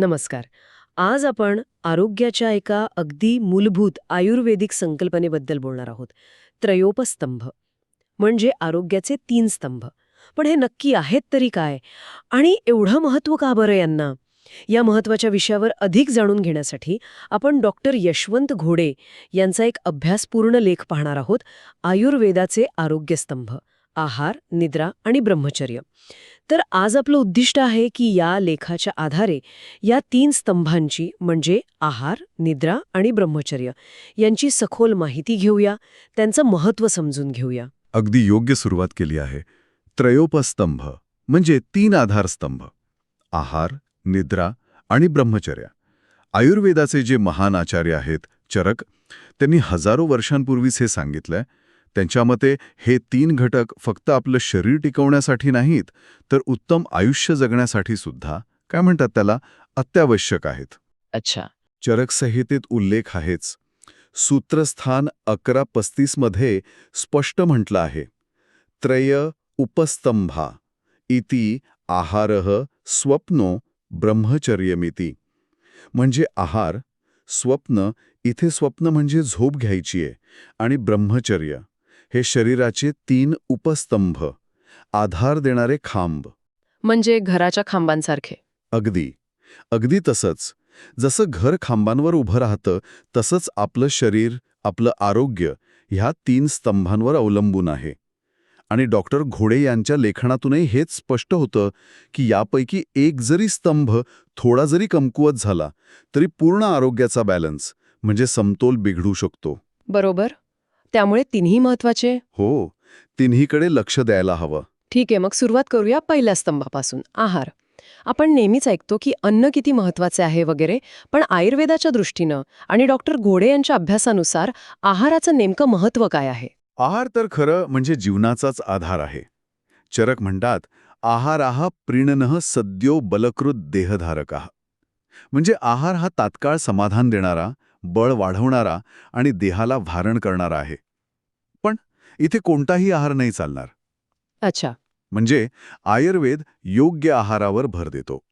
नमस्कार. आज आपण आरोग्याच्या एका अगदी मूलभूत आयुर्वेदिक संकल्पनेबद्दल बोलणार आहोत. त्रयोपस्तंभ. म्हणजे आरोग्याचे तीन स्तंभ. पण हे नक्की आहेत तरी काय? आणि एवढं महत्त्व का बरं यांना? या महत्त्वाच्या विषयावर अधिक जाणून घेण्यासाठी आपण डॉक्टर यशवंत घोडे यांचा एक अभ्यासपूर्ण लेख पाहणार आहोत. आयुर्वेदाचे आरोग्यस्तंभ. आहार निद्रा आणि ब्रह्मचर्य. तर आज आपलं उद्दिष्ट आहे की या लेखाच्या आधारे या तीन स्तंभांची म्हणजे आहार निद्रा आणि ब्रह्मचर्य यांची सखोल माहिती घेऊया त्यांचं महत्त्व समजून घेऊया. अगदी योग्य सुरुवात केली आहे. त्रयोपस्तंभ म्हणजे तीन आधारस्तंभ आहार निद्रा आणि ब्रह्मचर्य. आयुर्वेदाचे जे महान आचार्य आहेत चरक त्यांनी हजारो वर्षांपूर्वीच हे सांगितलंय त्यांच्या मते हे तीन घटक फक्त आपलं शरीर टिकवण्यासाठी नाहीत तर उत्तम आयुष्य जगण्यासाठी सुद्धा काय म्हणतात त्याला अत्यावश्यक आहेत. अच्छा. चरक संहितेत उल्लेख आहेच. सूत्रस्थान अकरा पस्तीसमध्ये स्पष्ट म्हटलं आहे. त्रय उपस्तंभा इति आहारः स्वप्नो ब्रह्मचर्यमिती. म्हणजे आहार स्वप्न इथे स्वप्न म्हणजे झोप घ्यायची आहे आणि ब्रह्मचर्य. हे शरीराचे तीन उपस्तंभ आधार देणारे खांब. म्हणजे घराच्या खांबांसारखे. अगदी. अगदी तसंच. जसं घर खांबांवर उभं राहतं तसंच आपलं शरीर आपलं आरोग्य ह्या तीन स्तंभांवर अवलंबून आहे. आणि डॉक्टर घोडे यांच्या लेखनातूनही हेच स्पष्ट होतं की यापैकी एक जरी स्तंभ थोडा जरी कमकुवत झाला तरी पूर्ण आरोग्याचा बॅलन्स म्हणजे समतोल बिघडू शकतो. बरोबर? त्यामुळे तिन्ही महत्त्वाचे? हो तिन्हीकडे लक्ष द्यायला हवं. ठीक आहे मग सुरुवात करूया पहिल्या स्तंभापासून. आहार. आपण नेहमीच ऐकतो की अन्न किती महत्त्वाचे आहे वगैरे पण आयुर्वेदाच्या दृष्टीनं आणि डॉक्टर घोडे यांच्या अभ्यासानुसार आहाराचं नेमकं महत्त्व काय आहे? आहार तर खरं म्हणजे जीवनाचाच आधार आहे. चरक म्हणतात आहाराहा प्रीणनः सद्यो बलकृत देहधारका. म्हणजे आहार हा तात्काळ समाधान देणारा बळ वाढवणारा आणि देहाला भारण करणारा आहे. पण इथे कोणताही आहार नाही चालणार. अच्छा. म्हणजे आयुर्वेद योग्य आहारावर भर देतो.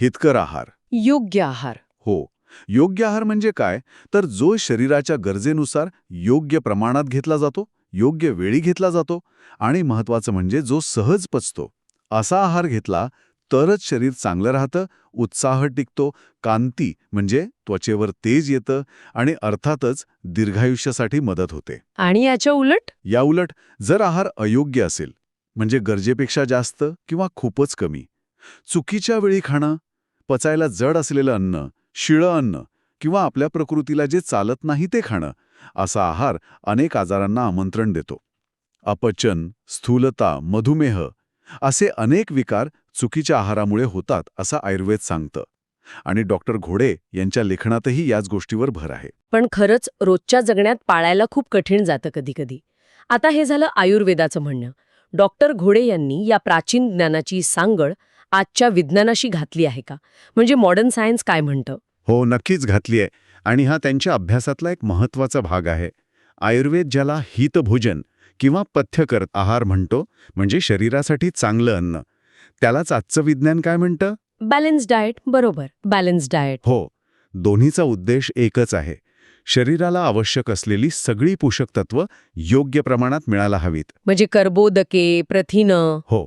हितकर आहार. योग्य आहार. हो. योग्य आहार म्हणजे काय? तर जो शरीराच्या गरजेनुसार योग्य प्रमाणात घेतला जातो योग्य वेळी घेतला जातो आणि महत्वाचं म्हणजे जो सहज पचतो. असा आहार घेतला तरच शरीर चांगलं राहतं उत्साह टिकतो कांती म्हणजे त्वचेवर तेज येतं आणि अर्थातच दीर्घायुष्यासाठी मदत होते. आणि याच्या उलट? याउलट जर आहार अयोग्य असेल म्हणजे गरजेपेक्षा जास्त किंवा खूपच कमी चुकीच्या वेळी खाणं पचायला जड असलेलं अन्न शिळं अन्न किंवा आपल्या प्रकृतीला जे चालत नाही ते खाणं असा आहार अनेक आजारांना आमंत्रण देतो. अपचन स्थूलता मधुमेह असे अनेक विकार चुकीच्या आहारामुळे होतात असं आयुर्वेद सांगतं. आणि डॉक्टर घोडे यांच्या लेखनातही याच गोष्टीवर भर आहे. पण खरंच रोजच्या जगण्यात पाळायला खूप कठीण जातं कधी कधी आता हे झालं आयुर्वेदाचं म्हणणं. डॉक्टर घोडे यांनी या प्राचीन ज्ञानाची सांगड आजच्या विज्ञानाशी घातली आहे का? म्हणजे मॉडर्न सायन्स काय म्हणतं? हो नक्कीच घातली आहे. आणि हा त्यांच्या अभ्यासातला एक महत्त्वाचा भाग आहे. आयुर्वेद ज्याला हितभोजन किंवा पथ्यकर आहार म्हणतो म्हणजे शरीरासाठी चांगलं अन्न. त्यालाच आजचं विज्ञान काय म्हणतं? बॅलन्स डाएट बरोबर. बॅलन्स डाएट हो. दोन्हीचा उद्देश एकच आहे. शरीराला आवश्यक असलेली सगळी पोषक तत्व योग्य प्रमाणात मिळायला हवीत. म्हणजे कर्बोदके प्रथिनं. हो.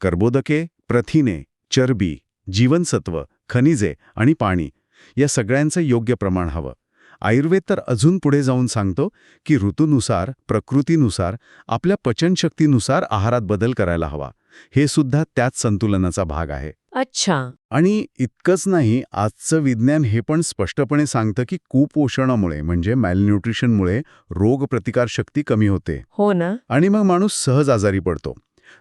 कर्बोदके प्रथिने चरबी जीवनसत्व खनिजे आणि पाणी या सगळ्यांचं योग्य प्रमाण हवं. आयुर्वेद तर अजून पुढे जाऊन सांगतो की ऋतूनुसार प्रकृतीनुसार आपल्या पचनशक्तीनुसार आहारात बदल करायला हवा. हे सुद्धा त्याच संतुलनाचा भाग आहे. अच्छा. आणि इतकंच नाही आजचं विज्ञान हे पण स्पष्टपणे सांगतं की कुपोषणामुळे म्हणजे मॅलन्यूट्रिशनमुळे रोगप्रतिकारशक्ती कमी होते. हो ना. आणि मग माणूस सहज आजारी पडतो.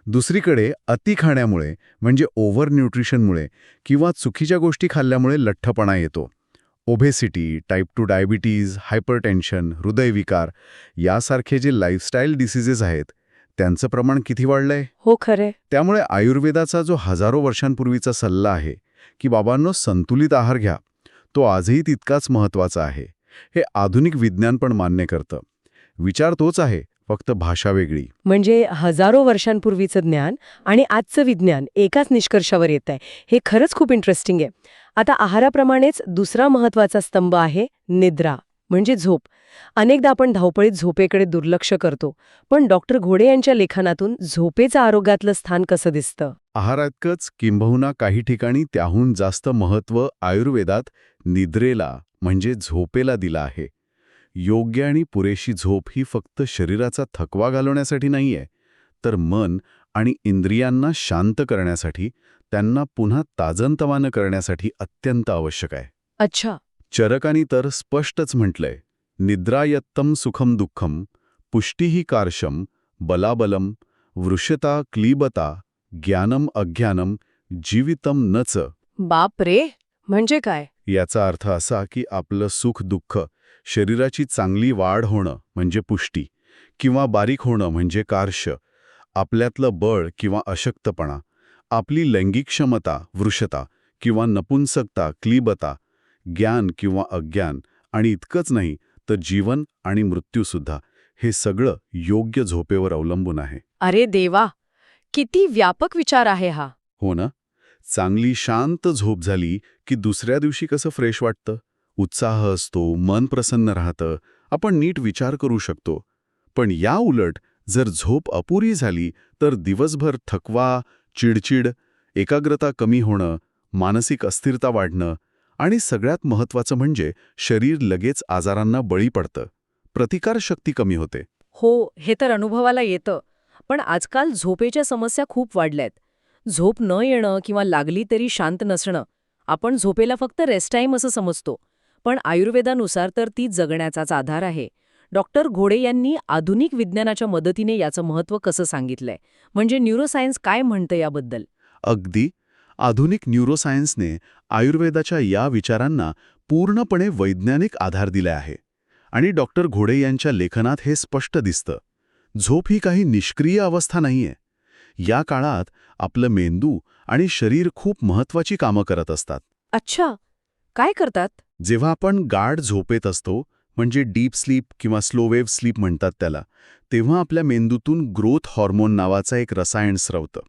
दुसरीकडे अति खाण्यामुळे म्हणजे ओव्हर न्यूट्रिशनमुळे किंवा चुकीच्या गोष्टी खाल्ल्यामुळे लठ्ठपणा येतो. Obesity type two diabetes hypertension हृदयविकार यासारखे जे लाईफस्टाईल डिसिजेस आहेत त्यांचं प्रमाण किती वाढलंय? हो खरे त्यामुळे आयुर्वेदाचा जो हजारो वर्षांपूर्वीचा सल्ला आहे की बाबांनो संतुलित आहार घ्या तो आजही तितकाच महत्त्वाचा आहे. हे आधुनिक विज्ञान पण मान्य करतं. विचार तोच आहे फक्त भाषा वेगळी. म्हणजे हजारो वर्षांपूर्वीचं ज्ञान आणि आजचं विज्ञान एकाच निष्कर्षावर येत आहे हे खरंच खूप इंटरेस्टिंग आहे. आता आहाराप्रमाणेच दुसरा महत्त्वाचा स्तंभ आहे निद्रा. म्हणजे झोप. अनेकदा आपण धावपळीत झोपेकडे दुर्लक्ष करतो पण डॉक्टर घोडे यांच्या लेखनातून झोपेचं आरोग्यातलं स्थान कसं दिसतं? आहारातकच किंबहुना काही ठिकाणी त्याहून जास्त महत्त्व आयुर्वेदात निद्रेला म्हणजे झोपेला दिलं आहे. योग्य आणि पुरेशी झोप ही फक्त शरीराचा थकवा घालवण्यासाठी नाहीये तर मन आणि इंद्रियांना शांत करण्यासाठी त्यांना पुन्हा ताजंतवानं करण्यासाठी अत्यंत आवश्यक आहे. अच्छा. चरकानी तर स्पष्टच म्हटलंय निद्रायत्तम सुखम दुःखम पुष्टीही कार्शम बलाबलम वृषता क्लीबता ज्ञानम अज्ञानम जीवितम नच. बाप रे म्हणजे काय? याचा अर्थ असा की आपलं सुख दुःख शरीराची चांगली वाढ होणं म्हणजे पुष्टी किंवा बारीक होणं म्हणजे कार्श आपल्यातलं बळ किंवा अशक्तपणा आपली लैंगिक क्षमता वृषता किंवा नपुंसकता क्लीबता ज्ञान किंवा अज्ञान आणि इतकंच नाही तर जीवन आणि मृत्यूसुद्धा हे सगळं योग्य झोपेवर अवलंबून आहे. अरे देवा! किती व्यापक विचार आहे हा. हो ना? चांगली शांत झोप झाली की दुसऱ्या दिवशी कसं फ्रेश वाटतं? उत्साह असतो मन प्रसन्न राहतं आपण नीट विचार करू शकतो. पण या उलट जर झोप अपुरी झाली तर दिवसभर थकवा चिडचिड एकाग्रता कमी होणं मानसिक अस्थिरता वाढणं आणि सगळ्यात महत्त्वाचं म्हणजे शरीर लगेच आजारांना बळी पडतं. प्रतिकारशक्ती कमी होते. हो हे तर अनुभवाला येतं. पण आजकाल झोपेच्या समस्या खूप वाढल्यात. झोप न येणं किंवा लागली तरी शांत नसणं. आपण झोपेला फक्त रेस्ट टाईम असं समजतो. पण आयुर्वेदानुसार तर ती जगण्याचाच आधार आहे. डॉक्टर घोडे यांनी आधुनिक विज्ञानाच्या मदतीने याचं महत्त्व कसं सांगितलंय? म्हणजे न्यूरोसायन्स काय म्हणतं याबद्दल? अगदी. आधुनिक न्यूरोसायन्सने आयुर्वेदाच्या या विचारांना पूर्णपणे वैज्ञानिक आधार दिला आहे. आणि डॉक्टर घोडे यांच्या लेखनात हे स्पष्ट दिसतं. झोप ही काही निष्क्रिय अवस्था नाहीये. या काळात आपलं मेंदू आणि शरीर खूप महत्वाची कामं करत असतात. अच्छा. काय करतात? जेव्हा आपण गाढ झोपेत असतो म्हणजे डीप स्लीप किंवा स्लोवेव्ह स्लीप म्हणतात त्याला तेव्हा आपल्या मेंदूतून ग्रोथ हॉर्मोन नावाचा एक रसायन स्रवतं.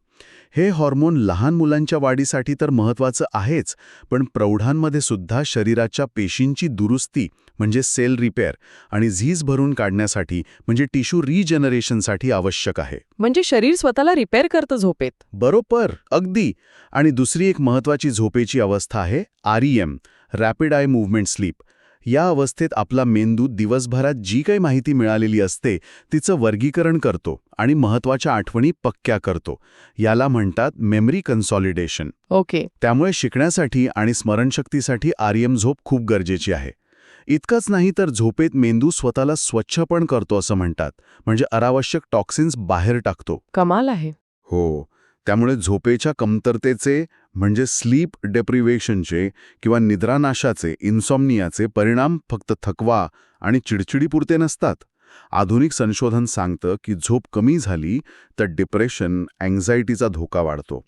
हे हॉर्मोन लहान मुलांच्या वाढीसाठी तर महत्वाचं आहेच पण प्रौढांमध्ये सुद्धा शरीराच्या पेशींची दुरुस्ती म्हणजे सेल रिपेअर आणि झीज भरून काढण्यासाठी म्हणजे टिश्यू रिजनरेशनसाठी आवश्यक आहे. म्हणजे शरीर स्वतःला रिपेअर करतं झोपेत? बरोबर अगदी. आणि दुसरी एक महत्वाची झोपेची अवस्था आहे REM rapid eye movement sleep या अवस्थेत आपला मेंदू दिवसभरात जी काही माहिती मिळालेली असते तिचं वर्गीकरण करतो. आणि महत्त्वाच्या आठवणी पक्क्या करतो. याला म्हणतात मेमरी कन्सॉलिडेशन ओके. त्यामुळे शिकण्यासाठी आणि स्मरणशक्तीसाठी आरईएम झोप खूप गरजेची आहे. इतकंच नाही तर झोपेत मेंदू स्वतःला स्वच्छ पण करतो असं म्हणतात. म्हणजे अनावश्यक टॉक्सिन्स बाहेर टाकतो. कमाल आहे. हो. त्यामुळे झोपेच्या कमतरतेचे म्हणजे स्लीप डेप्रिवेशनचे किंवा निद्रानाशाचे इन्सॉम्नियाचे परिणाम फक्त थकवा आणि चिडचिडीपुरते नसतात. आधुनिक संशोधन सांगतं की झोप कमी झाली तर डिप्रेशन अँझायटीचा धोका वाढतो.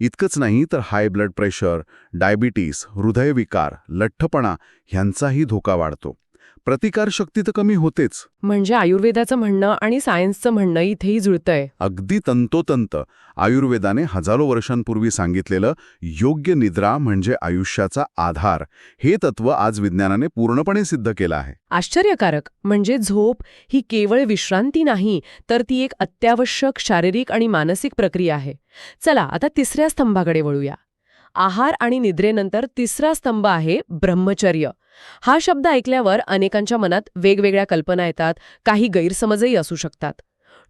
इतकंच नाही तर हाय ब्लड प्रेशर डायबिटीस हृदयविकार लठ्ठपणा ह्यांचाही धोका वाढतो. प्रतिकारशक्ती तर कमी होतेच. म्हणजे आयुर्वेदाचं म्हणणं आणि सायन्सचं म्हणणं इथेही जुळतंय. अगदी तंतोतंत आयुर्वेदाने हजारो वर्षांपूर्वी सांगितलेलं योग्य निद्रा म्हणजे आयुष्याचा आधार. हे तत्व आज विज्ञानाने पूर्णपणे सिद्ध केलं आहे. आश्चर्यकारक. म्हणजे झोप ही केवळ विश्रांती नाही तर ती एक अत्यावश्यक शारीरिक आणि मानसिक प्रक्रिया आहे. चला आता तिसऱ्या स्तंभाकडे वळूया. आहार आणि निद्रेनंतर तिसरा स्तंभ आहे ब्रह्मचर्य. हा शब्द ऐकल्यावर अनेकांच्या मनात वेगवेगळ्या कल्पना येतात काही गैरसमजही असू शकतात.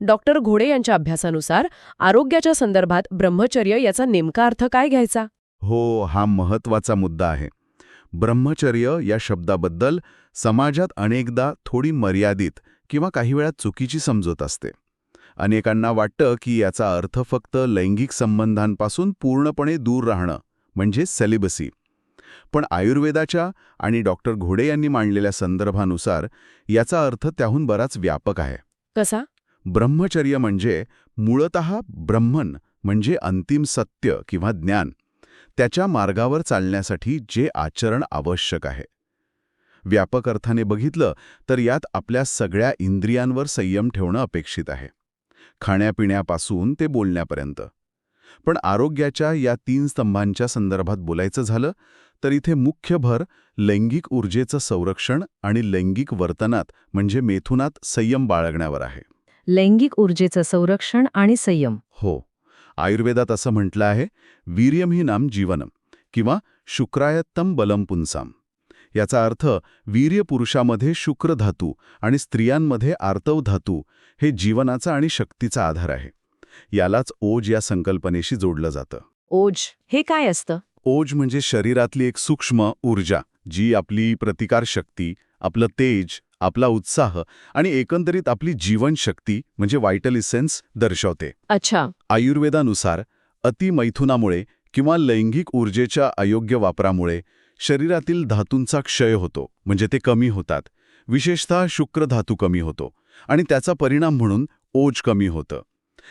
डॉक्टर घोडे यांच्या अभ्यासानुसार आरोग्याच्या संदर्भात ब्रह्मचर्य याचा नेमका अर्थ काय घ्यायचा? हो हा महत्त्वाचा मुद्दा आहे. ब्रह्मचर्य या शब्दाबद्दल समाजात अनेकदा थोडी मर्यादित किंवा काही वेळा चुकीची समजूत असते. अनेकांना वाटतं की याचा अर्थ फक्त लैंगिक संबंधांपासून पूर्णपणे दूर राहणं म्हणजे सेलिबसी पण आयुर्वेदाच्या आणि डॉक्टर घोडे यांनी मांडलेल्या संदर्भानुसार याचा अर्थ त्याहून बराच व्यापक आहे. कसा? ब्रह्मचर्य म्हणजे मूळत ब्रह्मन म्हणजे अंतिम सत्य किंवा ज्ञान त्याच्या मार्गावर चालण्यासाठी जे आचरण आवश्यक आहे. व्यापक अर्थाने बघितलं तर यात आपल्या सगळ्या इंद्रियांवर संयम ठेवणं अपेक्षित आहे. खाण्यापिण्यापासून ते बोलण्यापर्यंत. पण आरोग्याच्या या तीन स्तंभांच्या संदर्भात बोलायचं झालं तर इथे मुख्य भर लैंगिक ऊर्जेचं संरक्षण आणि लैंगिक वर्तनात म्हणजे मेथुनात संयम बाळगण्यावर आहे. लैंगिक ऊर्जेचं संरक्षण आणि संयम. हो. आयुर्वेदात असं म्हटलं आहे वीर्यम ही नाम जीवनम किंवा शुक्रायत्तम बलम पुंसाम. याचा अर्थ वीर्य पुरुषामध्ये शुक्र धातू आणि स्त्रियांमध्ये आर्तव धातू हे जीवनाचा आणि शक्तीचा आधार आहे. यालाच ओज या संकल्पनेशी जोडलं जातं. ओज हे काय असतं? ओज म्हणजे शरीरातली एक सूक्ष्म ऊर्जा जी आपली प्रतिकारशक्ती आपलं तेज आपला उत्साह आणि एकंदरीत आपली जीवनशक्ती म्हणजे व्हायटल इसेन्स दर्शवते. अच्छा. आयुर्वेदानुसार अतिमैथुनामुळे किंवा लैंगिक ऊर्जेच्या अयोग्य वापरामुळे शरीरातील धातूंचा क्षय होतो म्हणजे ते कमी होतात. विशेषतः शुक्र धातू कमी होतो आणि त्याचा परिणाम म्हणून ओज कमी होतं.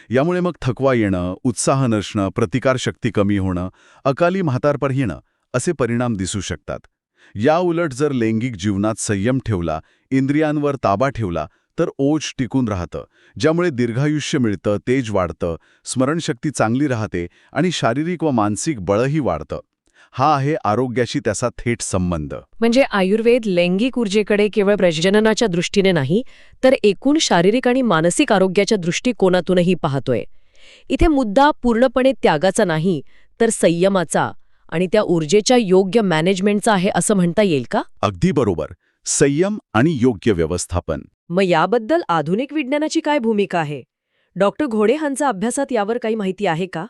यामुळे मग थकवा येणं उत्साह नसणं प्रतिकारशक्ती कमी होणं अकाली म्हातारपर येणं असे परिणाम दिसू शकतात. या उलट जर लैंगिक जीवनात संयम ठेवला इंद्रियांवर ताबा ठेवला तर ओज टिकून राहतं ज्यामुळे दीर्घायुष्य मिळतं तेज वाढतं स्मरणशक्ती चांगली राहते आणि शारीरिक व मानसिक बळही वाढतं. हा आहे आरोग्याशी त्याचा थेट संबंध. म्हणजे आयुर्वेद लैंगिक ऊर्जेकडे केवळ प्रजननाच्या दृष्टीने नाही तर एकूण शारीरिक आणि मानसिक आरोग्याच्या दृष्टिकोनातूनही पाहतोय. इथे मुद्दा पूर्णपणे त्यागाचा नाही तर संयमाचा आणि त्या ऊर्जेच्या योग्य मॅनेजमेंटचा आहे असं म्हणता येईल का? अगदी बरोबर. संयम आणि योग्य व्यवस्थापन. मग याबद्दल आधुनिक विज्ञानाची काय भूमिका आहे? डॉक्टर घोडे यांचा अभ्यासात यावर काही माहिती आहे का?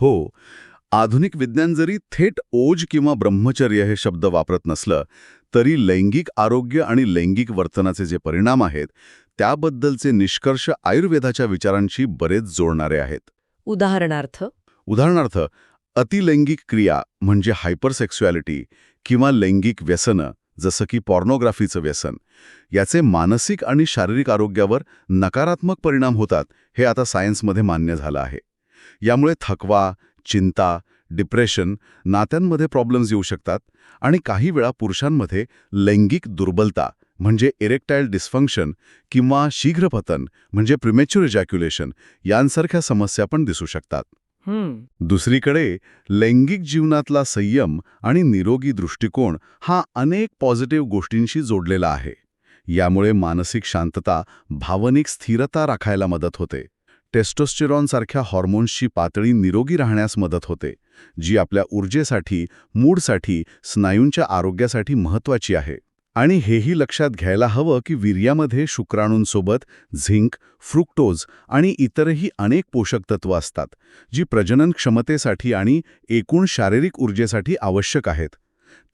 हो. आधुनिक विज्ञान जरी थेट ओज किंवा ब्रह्मचर्य हे शब्द वापरत नसलं तरी लैंगिक आरोग्य आणि लैंगिक वर्तनाचे जे परिणाम आहेत त्याबद्दलचे निष्कर्ष आयुर्वेदाच्या विचारांशी बरेच जोडणारे आहेत. उदाहरणार्थ? उदाहरणार्थ अतिलैंगिक क्रिया म्हणजे हायपरसेक्स्युअलिटी किंवा लैंगिक व्यसनं जसं की पॉर्नोग्राफीचं व्यसन याचे मानसिक आणि शारीरिक आरोग्यावर नकारात्मक परिणाम होतात हे आता सायन्समध्ये मान्य झालं आहे. यामुळे थकवा चिंता डिप्रेशन नात्यांमध्ये प्रॉब्लेम्स येऊ शकतात आणि काही वेळा पुरुषांमध्ये लैंगिक दुर्बलता म्हणजे इरेक्टाईल डिस्फंक्शन किंवा शीघ्रपतन म्हणजे प्रिमेच्युर इजॅक्युलेशन यांसारख्या समस्या पण दिसू शकतात. दुसरीकडे लैंगिक जीवनातला संयम आणि निरोगी दृष्टिकोन हा अनेक पॉझिटिव्ह गोष्टींशी जोडलेला आहे. यामुळे मानसिक शांतता भावनिक स्थिरता राखायला मदत होते. टेस्टोस्टेरॉनसारख्या हॉर्मोन्सची पातळी निरोगी राहण्यास मदत होते जी आपल्या ऊर्जेसाठी मूडसाठी स्नायूंच्या आरोग्यासाठी महत्वाची आहे. आणि हेही लक्षात घ्यायला हवं की वीर्यामध्ये शुक्राणूंसोबत झिंक फ्रुक्टोज आणि इतरही अनेक पोषक तत्व असतात जी प्रजनन क्षमतेसाठी आणि एकूण शारीरिक ऊर्जेसाठी आवश्यक आहेत.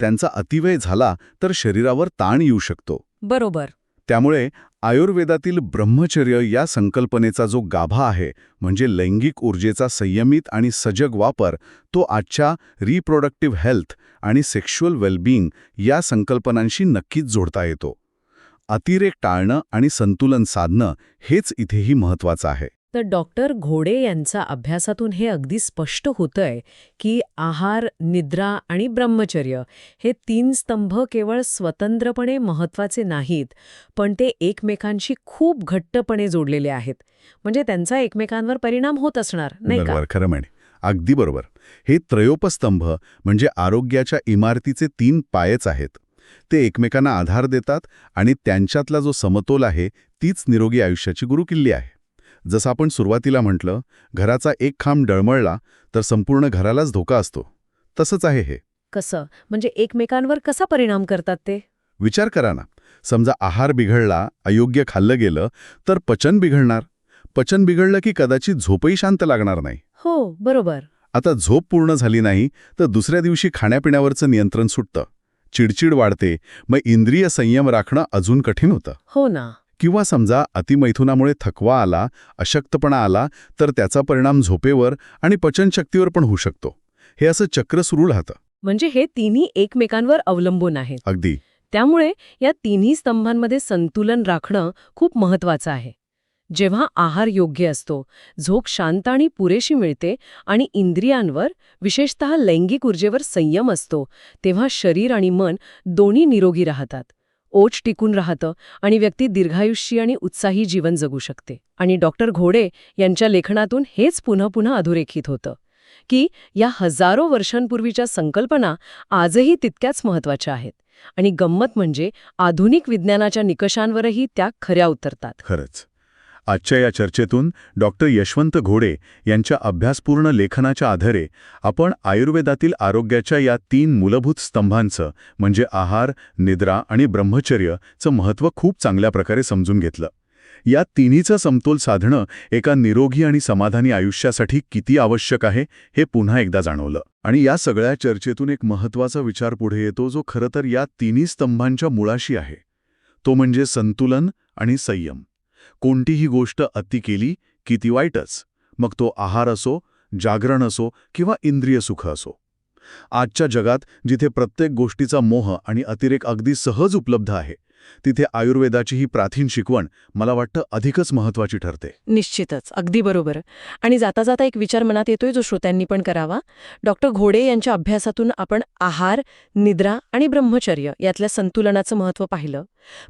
त्यांचा अतिवय झाला तर शरीरावर ताण येऊ शकतो. बरोबर. त्यामुळे आयुर्वेदातील ब्रह्मचर्य या संकल्पनेचा जो गाभा आहे म्हणजे लैंगिक ऊर्जेचा संयमित आणि सजग वापर तो आजच्या रिप्रोडक्टिव्ह हेल्थ आणि सेक्शुअल वेलबिंग या संकल्पनांशी नक्कीच जोडता येतो. अतिरेक टाळणं आणि संतुलन साधणं हेच इथेही महत्त्वाचं आहे. तर डॉक्टर घोडे यांचा अभ्यासातून हे अगदी स्पष्ट होतंय की आहार निद्रा आणि ब्रह्मचर्य हे तीन स्तंभ केवळ स्वतंत्रपणे महत्त्वाचे नाहीत पण ते एकमेकांशी खूप घट्टपणे जोडलेले आहेत. म्हणजे त्यांचा एकमेकांवर परिणाम होत असणार नाही का? खरं म्हणे. अगदी बरोबर. हे त्रयोपस्तंभ म्हणजे आरोग्याच्या इमारतीचे तीन पायच आहेत. ते एकमेकांना आधार देतात आणि त्यांच्यातला जो समतोल आहे तीच निरोगी आयुष्याची गुरुकिल्ली आहे. जसं आपण सुरुवातीला म्हटलं घराचा एक खांब डळमळला तर संपूर्ण घरालाच धोका असतो. तसंच आहे हे. कसं? म्हणजे एकमेकांवर कसा परिणाम करतात ते? विचार करा ना. समजा आहार बिघडला अयोग्य खाल्लं गेलं तर पचन बिघडणार. पचन बिघडलं की कदाचित झोपही शांत लागणार नाही. हो बरोबर. आता झोप पूर्ण झाली नाही तर दुसऱ्या दिवशी खाण्यापिण्यावरचं नियंत्रण सुटतं. चिडचिड वाढते मग इंद्रिय संयम राखणं अजून कठीण होतं. हो ना. किंवा समजा अतिमैथुनामुळे थकवा आला अशक्तपणा आला तर त्याचा परिणाम झोपेवर आणि पचनशक्तीवर पण होऊ शकतो. हे असं चक्र सुरू राहतं. म्हणजे हे तिन्ही एकमेकांवर अवलंबून आहेत. अगदी. त्यामुळे या तिन्ही स्तंभांमध्ये संतुलन राखणं खूप महत्वाचं आहे. जेव्हा आहार योग्य असतो झोप शांत आणि पुरेशी मिळते आणि इंद्रियांवर विशेषतः लैंगिक ऊर्जेवर संयम असतो तेव्हा शरीर आणि मन दोन्ही निरोगी राहतात. ओच टिकून राहतं आणि व्यक्ती दीर्घायुष्यी आणि उत्साही जीवन जगू शकते. आणि डॉक्टर घोडे यांच्या लेखनातून हेच पुन्हा पुन्हा अधोरेखित होतं की या हजारो वर्षांपूर्वीच्या संकल्पना आजही तितक्याच महत्त्वाच्या आहेत. आणि गंमत म्हणजे आधुनिक विज्ञानाच्या निकषांवरही त्या खऱ्या उतरतात. खरंच. आजच्या या चर्चेतून डॉक्टर यशवंत घोडे यांच्या अभ्यासपूर्ण लेखनाच्या आधारे आपण आयुर्वेदातील आरोग्याच्या या तीन मूलभूत स्तंभांचं म्हणजे आहार निद्रा आणि ब्रह्मचर्यचं महत्त्व खूप चांगल्या प्रकारे समजून घेतलं. या तिन्हीचं समतोल साधणं एका निरोगी आणि समाधानी आयुष्यासाठी किती आवश्यक आहे हे पुन्हा एकदा जाणवलं. आणि या सगळ्या चर्चेतून एक महत्त्वाचा विचार पुढे येतो जो खरं तर या तिन्ही स्तंभांच्या मुळाशी आहे. तो म्हणजे संतुलन आणि संयम. कोणतीही गोष्ट अति केली की ती वाईटच. मग तो आहार असो जागरण असो किंवा इंद्रिय सुख असो. आजच्या जगात जिथे प्रत्येक गोष्टीचा मोह आणि अतिरेक अगदी सहज उपलब्ध आहे तिथे आयुर्वेदाची ही प्राचीन शिकवण मला वाटतं अधिकच महत्वाची ठरते. निश्चितच. अगदी बरोबर. आणि जाता जाता एक विचार मनात येतोय जो श्रोत्यांनी पण करावा. डॉक्टर घोडे यांच्या अभ्यासातून आपण आहार निद्रा आणि ब्रह्मचर्य यातल्या संतुलनाचं महत्त्व पाहिलं.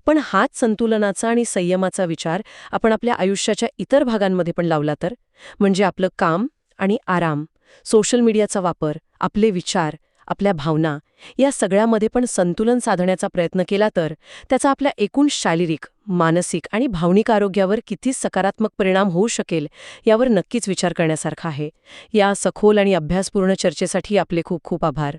पण हाच संतुलनाचा आणि संयमाचा विचार आपण आपल्या आयुष्याच्या इतर भागांमध्ये पण लावला तर? म्हणजे आपलं काम आणि आराम सोशल मीडियाचा वापर आपले विचार आपल्या भावना या सगळ्यामध्ये पण संतुलन साधण्याचा प्रयत्न केला तर त्याचा आपल्या एकूण शारीरिक मानसिक आणि भावनिक आरोग्यावर किती सकारात्मक परिणाम होऊ शकेल यावर नक्कीच विचार करण्यासारखा आहे. या सखोल आणि अभ्यासपूर्ण चर्चेसाठी आपले खूप खूप आभार.